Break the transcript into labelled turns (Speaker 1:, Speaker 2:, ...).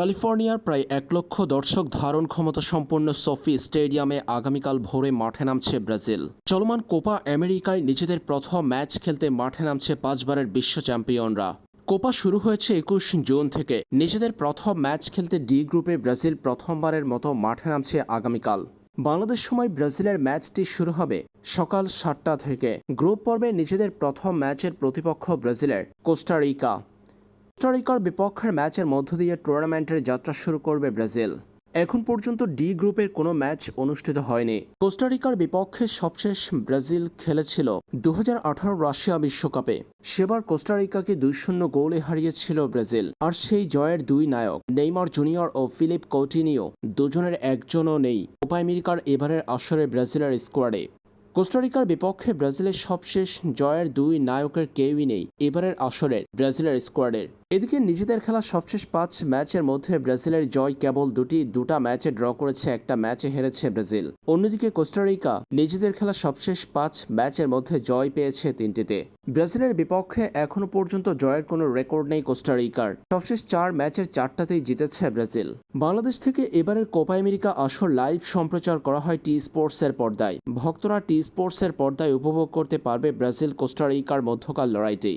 Speaker 1: ক্যালিফোর্নিয়ার প্রায় এক লক্ষ দর্শক ধারণ ক্ষমতা সম্পন্ন সফি স্টেডিয়ামে আগামীকাল ভোরে মাঠে নামছে ব্রাজিল। চলমান কোপা আমেরিকায় নিজেদের প্রথম ম্যাচ খেলতে মাঠে নামছে পাঁচবারের বিশ্ব চ্যাম্পিয়নরা। কোপা শুরু হয়েছে একুশ জুন থেকে। নিজেদের প্রথম ম্যাচ খেলতে ডি গ্রুপে ব্রাজিল প্রথমবারের মতো মাঠে নামছে আগামীকাল। বাংলাদেশ সময় ব্রাজিলের ম্যাচটি শুরু হবে সকাল সাতটা থেকে। গ্রুপ পর্বে নিজেদের প্রথম ম্যাচের প্রতিপক্ষ ব্রাজিলের কোস্টারিকা কোস্টারিকার বিপক্ষের ম্যাচের মধ্য দিয়ে টুর্নামেন্টের যাত্রা শুরু করবে ব্রাজিল। এখন পর্যন্ত ডি গ্রুপের কোনো ম্যাচ অনুষ্ঠিত হয়নি। কোস্টারিকার বিপক্ষে সবশেষ ব্রাজিল খেলেছিল দু হাজার আঠারো রাশিয়া বিশ্বকাপে। সেবার কোস্টারিকাকে দুই শূন্য গোলে হারিয়েছিল ব্রাজিল, আর সেই জয়ের দুই নায়ক, নেইমার জুনিয়র ও ফিলিপ কৌটিনিও দুজনের একজনও নেই। কোপা আমেরিকার এবারের আসরে ব্রাজিলের স্কোয়াডে। কোস্টারিকার বিপক্ষে ব্রাজিলের সবশেষ জয়ের দুই নায়কের কেউই নেই, এবারের আসরের ব্রাজিলের স্কোয়াডের। এদিকে নিজেদের খেলা সবশেষ পাঁচ ম্যাচের মধ্যে ব্রাজিলের জয় কেবল দুটি, দুটা ম্যাচে ড্র করেছে, একটা ম্যাচে হেরেছে ব্রাজিল। অন্যদিকে কোস্টারিকা নিজেদের খেলা সবশেষ পাঁচ ম্যাচের মধ্যে জয় পেয়েছে তিনটিতে। ব্রাজিলের বিপক্ষে এখনও পর্যন্ত জয়ের কোনো রেকর্ড নেই কোস্টারিকার সবশেষ চার ম্যাচের চারটাতেই জিতেছে ব্রাজিল। বাংলাদেশ থেকে এবারের কোপা আমেরিকা আসর লাইভ সম্প্রচার করা হয় টি স্পোর্টসের পর্দায়। ভক্তরা টি স্পোর্টসের পর্দায় উপভোগ করতে পারবে ব্রাজিল কোস্টারিকার মধ্যকার লড়াইটি।